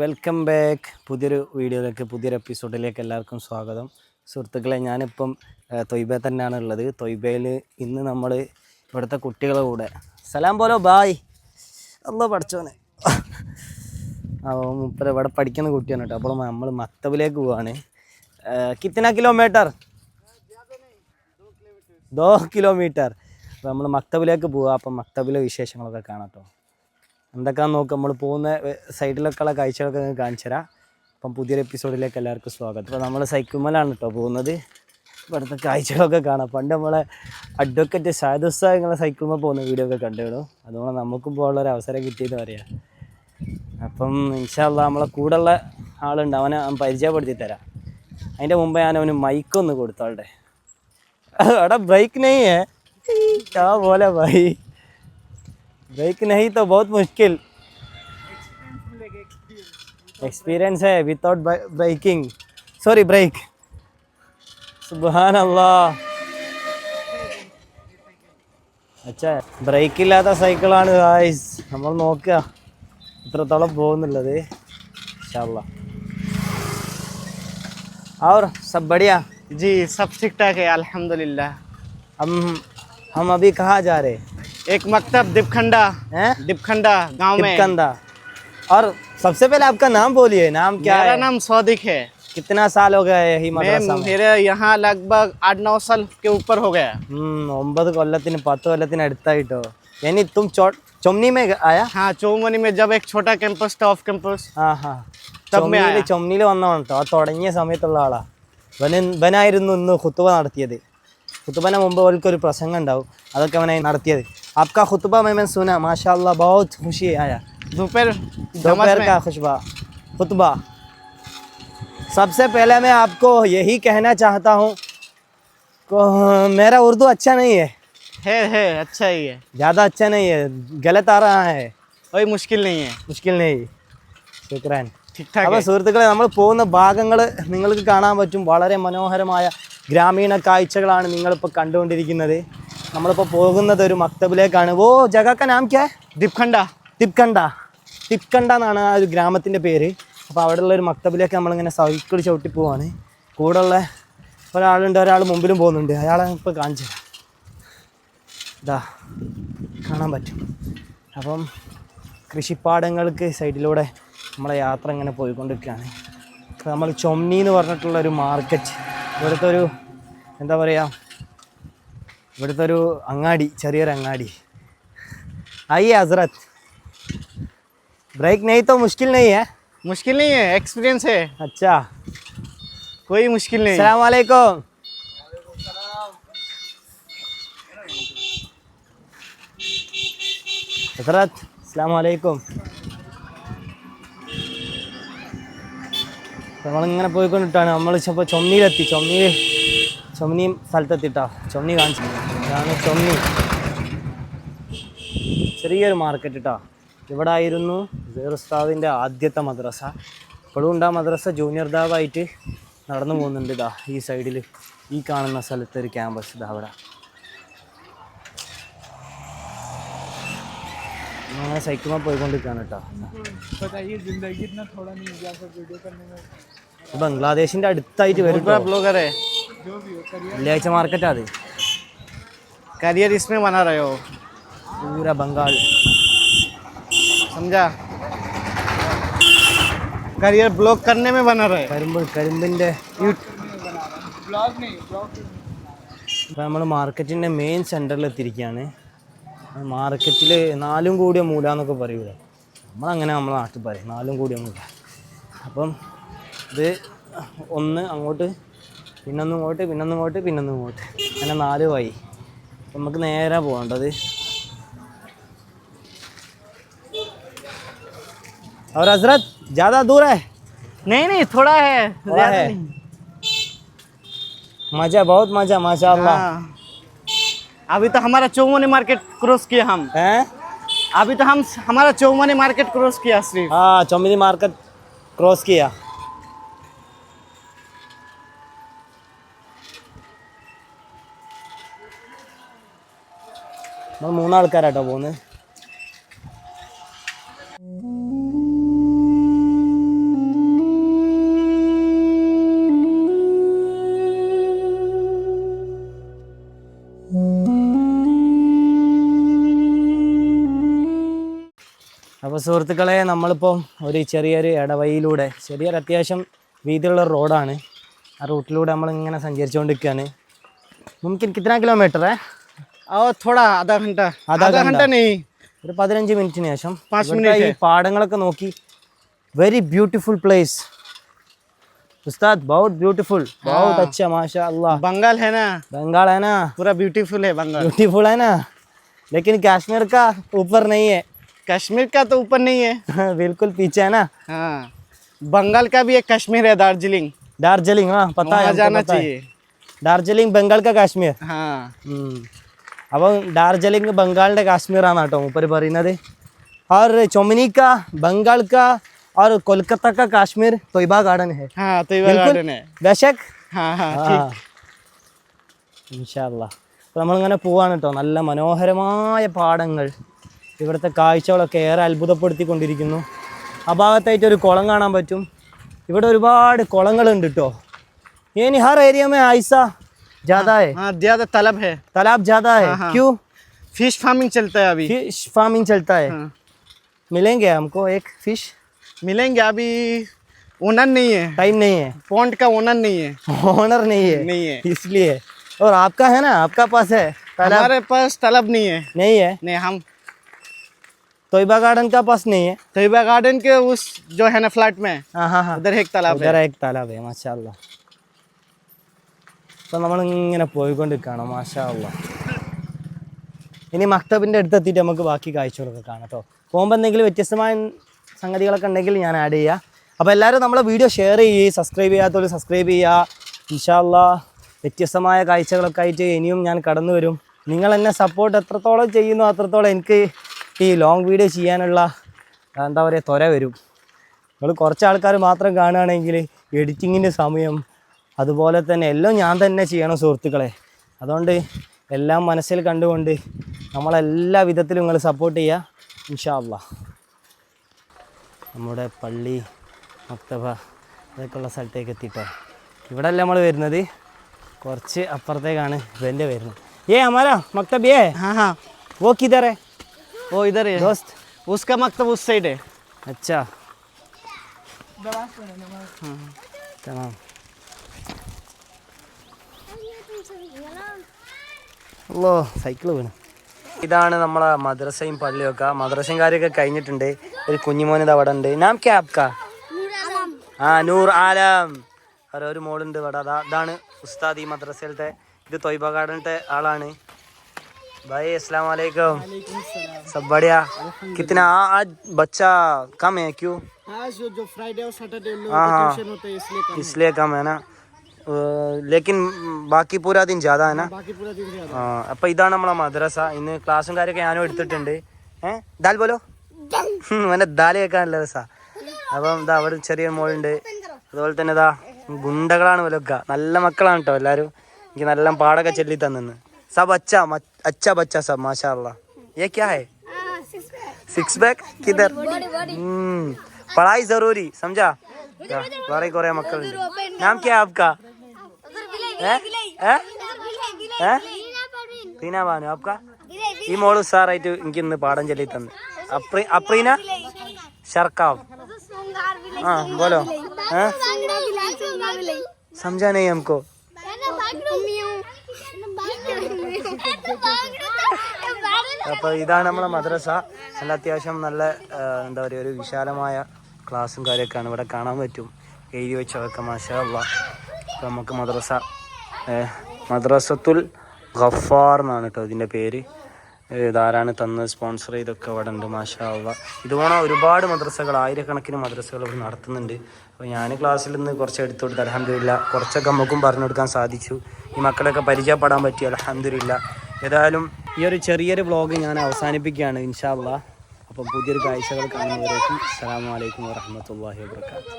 Welcome back. പുതിയൊരു വീഡിയോയിലേക്ക് പുതിയൊരു എപ്പിസോഡിലേക്ക് എല്ലാവർക്കും സ്വാഗതം. സുഹൃത്തുക്കളെ ഞാനിപ്പം തൊയ്ബ തന്നെയാണ് ഉള്ളത്. തൊയ്ബയിൽ ഇന്ന് നമ്മൾ ഇവിടുത്തെ കുട്ടികളെ കൂടെ. സലാം പോലോ ബായ്. അല്ലോ പഠിച്ചോനെ. മുപ്പത് ഇവിടെ പഠിക്കുന്ന കുട്ടിയാണ് കേട്ടോ. അപ്പോൾ നമ്മൾ മക്തബിലേക്ക് പോവാണ്. കിത്തന കിലോമീറ്റർ? ദോ കിലോമീറ്റർ. അപ്പോൾ നമ്മൾ മക്തബിലേക്ക് പോവുക അപ്പം മക്തബിലെ വിശേഷങ്ങളൊക്കെ കാണാം കേട്ടോ. എന്തൊക്കെയാണെന്ന് നോക്കാം നമ്മൾ പോകുന്ന സൈഡിലൊക്കെയുള്ള കാഴ്ചകളൊക്കെ നിങ്ങൾക്ക് കാണിച്ചു തരാം അപ്പം പുതിയൊരു എപ്പിസോഡിലേക്ക് എല്ലാവർക്കും സ്വാഗതം. അപ്പോൾ നമ്മൾ സൈക്കിമലാണ് കേട്ടോ പോകുന്നത്. ഇവിടുത്തെ കാഴ്ചകളൊക്കെ കാണാം. പണ്ട് നമ്മളെ അഡ്വക്കേറ്റ് സാധുസ നിങ്ങളെ പോകുന്ന വീഡിയോ ഒക്കെ കണ്ടുകിടും അതുകൊണ്ട് നമുക്കും പോകാനുള്ള ഒരു അവസരം കിട്ടിയെന്ന് പറയാം. അപ്പം ഇൻഷാല്ല നമ്മളെ കൂടെയുള്ള ആളുണ്ട്. അവനെ പരിചയപ്പെടുത്തി തരാം. അതിന്റെ മുമ്പ് ഞാൻ അവന് മൈക്കൊന്ന് കൊടുത്താളുടെ. അവിടെ ബ്രേക്ക് നെയ്യേ. ആ പോലെ ബൈ ब्रेक नहीं तो बहुत मुश्किल एक्सपीरियंस है विदाउट ब्रेकिंग सॉरी ब्रेक സുബാൻ അല്ലാ അച്ഛാ ബ്രേക്ക് ഇല്ലാത്ത സൈക്കിളാണ് ഗായ്സ് നമ്മൾ നോക്കുക എത്രത്തോളം പോകുന്നുള്ളത് ഇൻഷാല്ലാ और सब बढ़िया जी सब ठीक ठाक है अल्हम्दुलिल्लाह हम हम अभी कहाँ जा रहे एक मकतब दिपखंडा हैं दिपखंडा गांव में टिपकंदा और सबसे पहले आपका नाम बोलिए नाम क्या मेरा है नाम सौदिक है कितना साल हो गया यही मैं मदरसा में मेरे यहाँ लगभग आठ नौ साल के ऊपर हो गया ഉം, ഒമ്പത് കൊല്ലത്തിന് പത്ത് കൊല്ലത്തിന് അടുത്തായിട്ടോ ഇനി തും ചോ- ചൊമ്നി മേ ആയ हाँ चौमनी में जब एक छोटा कैंपस था ऑफ कैंपस ആ ഹാ തമ്മേ ചൊമ്നിയിൽ ആയ. ചൊമ്നിയിൽ വന്നതാണ് കേട്ടോ ആ തുടങ്ങിയ സമയത്തുള്ള ആളാ ഇവന് ഇവനായിരുന്നു ഇന്ന് ഖുത്തുബ നടത്തിയത് ഖുത്തുബന് മുമ്പ് അവൾക്കൊരു പ്രസംഗം ഉണ്ടാവും അതൊക്കെ അവനായി നടത്തിയത് ആപ്കാ ഖുത്തുബ മേമൻ സുന മാഷാ അല്ലാ ബഹുത് ഖുഷി ആയ दोपहर दोपहर का खुशबा खुतबा सबसे पहले मैं आपको यही कहना चाहता हूँ को मेरा उर्दू अच्छा नहीं है है है अच्छा ही है ज़्यादा अच्छा नहीं है गलत आ रहा है कोई मुश्किल नहीं है മുഷ്കിൽ നെയ് ശുക്രാൻ ठीक ठाक അപ്പോൾ സുഹൃത്തുക്കളെ നമ്മൾ പോകുന്ന ഭാഗങ്ങൾ നിങ്ങൾക്ക് കാണാൻ പറ്റും. വളരെ മനോഹരമായ ഗ്രാമീണ കാഴ്ചകളാണ് നിങ്ങളിപ്പോൾ കണ്ടുകൊണ്ടിരിക്കുന്നത്. നമ്മളിപ്പോൾ പോകുന്നത് ഒരു മക്തബിലേക്കാണ്. ഓ ജഗാക്ക നാം ക്യാ? തിപ്കണ്ട തിപ്കണ്ട തിക്കണ്ട എന്നാണ് ആ ഒരു ഗ്രാമത്തിന്റെ പേര്. അപ്പോൾ അവിടെയുള്ള ഒരു മക്തബിലേക്ക് നമ്മളിങ്ങനെ സൈക്കിൾ ചവിട്ടി പോവാണ്. കൂടെ ഉള്ള ഒരാളുണ്ട് ഒരാൾ മുമ്പിലും പോകുന്നുണ്ട്. അയാളെ ഇപ്പോൾ കാണിച്ചു ഇതാ കാണാൻ പറ്റും. അപ്പം കൃഷിപ്പാടങ്ങൾക്ക് സൈഡിലൂടെ നമ്മളെ യാത്ര ഇങ്ങനെ പോയിക്കൊണ്ടിരിക്കുകയാണ് അപ്പോൾ നമ്മൾ ചൊമ്നി എന്ന് പറഞ്ഞിട്ടുള്ള ഒരു മാർക്കറ്റ് ഇവിടുത്തെ ഒരു എന്താ പറയുക ഇവിടുത്തെ ഒരു അങ്ങാടി ചെറിയൊരു അങ്ങാടി आइए हजरत ब्रेक नहीं तो मुश्किल नहीं है मुश्किल नहीं है एक्सपीरियंस है अच्छा कोई मुश्किल नहीं है सलाम वालेकुम हजरत सलाम वालेकुम നമ്മളിങ്ങനെ പോയിക്കൊണ്ടിട്ടാണ്. നമ്മൾ ഇപ്പോൾ ചൊമ്മിയിലെത്തി ചൊമ്മിയിൽ ചൊമ്മിയും സ്ഥലത്തെത്തിട്ടാ. ചൊമ്മി കാണിച്ചു. ഇതാണ് ചൊമ്മി ചെറിയൊരു മാർക്കറ്റ് ഇട്ടാ ഇവിടെ ആയിരുന്നു ജീറുസ്താവിന്റെ ആദ്യത്തെ മദ്രസ. ഇപ്പോഴും ഉണ്ട് ആ മദ്രസ. ജൂനിയർ ദാവായിട്ട് നടന്നു പോകുന്നുണ്ട് ഇതാ ഈ സൈഡിൽ ഈ കാണുന്ന സ്ഥലത്തൊരു ക്യാമ്പസ് ഇതാ അവിടെ. അങ്ങനെ സൈക്കിളിൽ പോയിക്കൊണ്ടിരിക്കുകയാണ് കേട്ടോ ഇത് ബംഗ്ലാദേശിൻ്റെ അടുത്തായിട്ട് വരും पूरा ട്ടോ. ब्लॉगर है വെള്ളിയാഴ്ച മാർക്കറ്റാ അത് करियर इसमें बना रहे हो പൂര ബംഗാൾ समझा करियर ब्लॉग करने में बना रहे കരിമ്പ് കരിമ്പിൻ്റെ ഇപ്പം നമ്മൾ മാർക്കറ്റിൻ്റെ മെയിൻ സെൻറ്ററിൽ എത്തിയിരിക്കുകയാണ് മാർക്കറ്റിൽ നാലും കൂടിയ മൂല എന്നൊക്കെ പറയൂലേ നമ്മളങ്ങനെ നമ്മളെ നാട്ടിൽ പറയും നാലും കൂടിയ മൂല അപ്പം ഇത് ഒന്ന് അങ്ങോട്ട് പിന്നൊന്ന് ഇങ്ങോട്ട് പിന്നൊന്ന് ഇങ്ങോട്ട് പിന്നൊന്ന് ഇങ്ങോട്ട് അങ്ങനെ നാല് വഴി അപ്പം നമുക്ക് നേരെ പോകേണ്ടത് और हजरत ज़्यादा दूर है नहीं नहीं थोड़ा है थोड़ा ज्यादा है। नहीं। मज़ा बहुत मज़ा माशाल्लाह हाँ। अभी तो हमारा चौमनी मार्केट क्रॉस किया हम हैं अभी तो हम हमारा चौमनी मार्केट क्रॉस किया सिर्फ हाँ चौमिनी मार्केट क्रॉस किया നമ്മൾ മൂന്നാൾക്കാരാട്ടോ പോകുന്നത് അപ്പോൾ സുഹൃത്തുക്കളെ നമ്മളിപ്പോൾ ഒരു ചെറിയൊരു ഇടവഴിയിലൂടെ ചെറിയൊരു അത്യാവശ്യം വീതിയുള്ള റോഡാണ്. ആ റൂട്ടിലൂടെ നമ്മൾ ഇങ്ങനെ സഞ്ചരിച്ചുകൊണ്ടിരിക്കുകയാണ് നമുക്ക് കിത്തന കിലോമീറ്ററേ और थोड़ा आधा घंटा आधा घंटा ഒരു പതിനഞ്ച് മിനിറ്റിന് ശേഷം ഈ പാടങ്ങളൊക്കെ നോക്കി. വെരി ബ്യൂട്ടിഫുൾ പ്ലേസ് ഉസ്താദ് ബഹുത് ബ്യൂട്ടിഫുൾ ബഹുത് അച്ഛ മാഷാ അല്ലാഹ് ബംഗാൾ ഹേ ബംഗാൾ ഹേ പൂരാ ബ്യൂട്ടിഫുൾ ഹേ ബംഗാൾ. ബ്യൂട്ടിഫുൾ ഹേ നാ ലേക്കിൻ കാശ്മീർ കാ ഊപ്പർ നഹീ ഹേ कश्मीर का तो ऊपर नहीं है बिल्कुल पीछे है ना हाँ बंगाल का भी एक कश्मीर है दार्जिलिंग दार्जिलिंग हाँ पता है वहाँ हमको जाना पता है। चाहिए ഡാർജിലിംഗ് ബംഗാൾ കാ കാശ്മീർ हाँ ഉം. അപ്പം ഡാർജിലിംഗ് ബംഗാളിൻ്റെ കാശ്മീറാണ് കേട്ടോ മൂപ്പര് പറയുന്നത് और चौमनी का बंगाल का और कोलकाता का कश्मीर तोयबा गार्डन है हाँ तो ये गार्डन है बेशक हाँ हाँ ആ ഇൻഷാല്ല അപ്പോൾ നമ്മളിങ്ങനെ പോവാണ് കേട്ടോ നല്ല മനോഹരമായ പാടങ്ങൾ ഇവിടുത്തെ കാഴ്ചകളൊക്കെ ഏറെ അത്ഭുതപ്പെടുത്തിക്കൊണ്ടിരിക്കുന്നു ആ ഭാഗത്തായിട്ട് ഒരു കുളം കാണാൻ പറ്റും ഇവിടെ ഒരുപാട് കുളങ്ങളുണ്ട് കേട്ടോ ഇനി ഹർ ഏരിയ മേ ഐസ ज़्यादा है हाँ ज्यादा तलब है तालाब ज़्यादा है क्यों फिश फार्मिंग चलता है अभी फिश फार्मिंग चलता है हाँ। मिलेंगे हमको एक फिश मिलेंगे अभी ओनर नहीं है टाइम नहीं है पॉन्ड का ओनर नहीं है ओनर नहीं है नहीं है इसलिए और आपका है ना आपका पास है तालाब हमारे पास तलब नहीं है नहीं है नहीं हम तोयबा गार्डन का पास नहीं है तोयबा गार्डन के उस जो है ना फ्लैट में हाँ हाँ हाँ उधर एक तालाब है ഉദര एक तालाब है മാഷാ അല്ലാ അപ്പം നമ്മളിങ്ങനെ പോയിക്കൊണ്ടിരിക്കുകയാണ് മാഷാ അല്ലാ ഇനി മക്തബിൻ്റെ അടുത്തെത്തിയിട്ട് നമുക്ക് ബാക്കി കാഴ്ചകളൊക്കെ കാണാം കേട്ടോ പോകുമ്പോൾ എന്തെങ്കിലും വ്യത്യസ്തമായ സംഗതികളൊക്കെ ഉണ്ടെങ്കിൽ ഞാൻ ആഡ് ചെയ്യാം അപ്പോൾ എല്ലാവരും നമ്മളെ വീഡിയോ ഷെയർ ചെയ്യുക സബ്സ്ക്രൈബ് ചെയ്യാത്തവർ സബ്സ്ക്രൈബ് ചെയ്യുക ഇൻഷാല്ല വ്യത്യസ്തമായ കാഴ്ചകളൊക്കെ ആയിട്ട് ഇനിയും ഞാൻ കടന്നു വരും നിങ്ങൾ എന്നെ സപ്പോർട്ട് എത്രത്തോളം ചെയ്യുന്നു അത്രത്തോളം എനിക്ക് ഈ ലോങ് വീഡിയോ ചെയ്യാനുള്ള എന്താ പറയുക ത്വര വരും. നിങ്ങൾ കുറച്ച് ആൾക്കാർ മാത്രം കാണുകയാണെങ്കിൽ എഡിറ്റിങ്ങിന്റെ സമയം അതുപോലെ തന്നെ എല്ലാം ഞാൻ തന്നെ ചെയ്യണം സുഹൃത്തുക്കളെ. അതുകൊണ്ട് എല്ലാം മനസ്സിൽ കണ്ടുകൊണ്ട് നമ്മളെല്ലാ വിധത്തിലും നിങ്ങൾ സപ്പോർട്ട് ചെയ്യുക. ഇൻഷാല്ല നമ്മുടെ പള്ളി മക്തബ അതൊക്കെയുള്ള സ്ഥലത്തേക്ക് എത്തിയിട്ടോ ഇവിടെ അല്ല നമ്മൾ വരുന്നത്? കുറച്ച് അപ്പുറത്തേക്കാണ് ഇവന്റെ വരുന്നത്. ഏ അമാരാ മക്തബിയേ? ആ हाँ हाँ वो किधर है वो इधर है दोस्त उसका मकतब उस साइड है अच्छा तमाम അല്ലോ സൈക്കിൾ വീണ് ഇതാണ് നമ്മളെ മദ്രസയും പള്ളിയൊക്കെ മദ്രസയും കാര്യമൊക്കെ കഴിഞ്ഞിട്ടുണ്ട് ഒരു കുഞ്ഞുമോൻ ഇത് അവിടെ ഉണ്ട് നാം ക്യാപ്ക ആ നൂർ ആലം വേറെ ഒരു മോളുണ്ട് ഇവിടെ അതാ ഇതാണ് ഉസ്താദ് ഈ മദ്രസയിലത്തെ ഇത് തൊയ്ബ ഗാർഡനത്തെ ആളാണ് भाई अस्सलाम वालेकुम सब बढ़िया कितना आ- आज बच्चा कम है क्यों हाँ जो जो फ्राइडे और सैटरडे लोग हाँ हाँ होते हैं इसलिए कम इसलिए कम है ना अ, लेकिन बाकी पूरा दिन ज़्यादा है ना बाकी पूरा दिन से ആ അപ്പോൾ ഇതാണ് നമ്മളെ മദ്രസ ഇന്ന് ക്ലാസ്സും കാര്യമൊക്കെ ഞാനും എടുത്തിട്ടുണ്ട് ഏഹ് ദാൽ പോലോ അവൻ്റെ ദാല് കേൾക്കാൻ നല്ല രസമാണ് അപ്പം ഇതാ അവിടെ ചെറിയ മോളുണ്ട് അതുപോലെ തന്നെ ഇതാ ഗുണ്ടകളാണ് പോലൊക്കെ നല്ല മക്കളാണ് കേട്ടോ എല്ലാവരും എനിക്ക് നല്ല പാടൊക്കെ ചൊല്ലി തന്നെന്ന് സബ് അച്ഛ അച്ഛ ബച്ച സബ് മാഷാ അല്ലാ ये क्या है सिक्स बैक किधर हम्म, पढ़ाई जरूरी समझा വേറെ കുറെ മക്കളുണ്ട് നാം ക്യാ ആപ്കാ ഏ ഏ ഏ റീന ബാനു ആപ്കാ ഈ മോള് ഉസാറായിട്ട് എനിക്ക് ഇന്ന് പാഠം ചൊല്ലി തന്നു അപ്രീ അപ്രീന ഷർക്കാവ് ആ ബോലോ ഏ समझा അപ്പോൾ ഇതാണ് നമ്മളെ മദ്രസ. നല്ല അത്യാവശ്യം നല്ല എന്താ പറയുക ഒരു വിശാലമായ ക്ലാസ്സും കാര്യമൊക്കെയാണ് ഇവിടെ കാണാൻ പറ്റും. എഴുതി വെച്ചതൊക്കെ മാഷാ അള്ളാ അപ്പോൾ നമുക്ക് മദ്രസ മദ്രസത്തുൽ ഗഫാർ എന്നാണ് കേട്ടോ ഇതിന്റെ പേര്. ഇതാരാണ് തന്ന് സ്പോൺസർ ചെയ്തൊക്കെ ഇവിടെ ഉണ്ട് മാഷാ അള്ളാ ഇതുപോലെ ഒരുപാട് മദ്രസകൾ ആയിരക്കണക്കിന് മദ്രസകൾ ഇവിടെ നടത്തുന്നുണ്ട്. അപ്പോൾ ഞാൻ ക്ലാസ്സിൽ നിന്ന് കുറച്ച് എടുത്തു കൊടുത്ത് അലഹമില്ല കുറച്ചൊക്കെ നമുക്കും പറഞ്ഞു കൊടുക്കാൻ സാധിച്ചു. ഈ മക്കളൊക്കെ പരിചയപ്പെടാൻ പറ്റി അലഹമില്ല ഏതായാലും ഈ ഒരു ചെറിയൊരു വ്ളോഗ് ഞാൻ അവസാനിപ്പിക്കുകയാണ് ഇൻഷാല്ല അപ്പം പുതിയൊരു കാഴ്ചകൾ കാണുന്നവരേക്കും അസ്സാം വലൈക്കും വാഹമത്തല്ലാഹി വാബർക്കാത്തു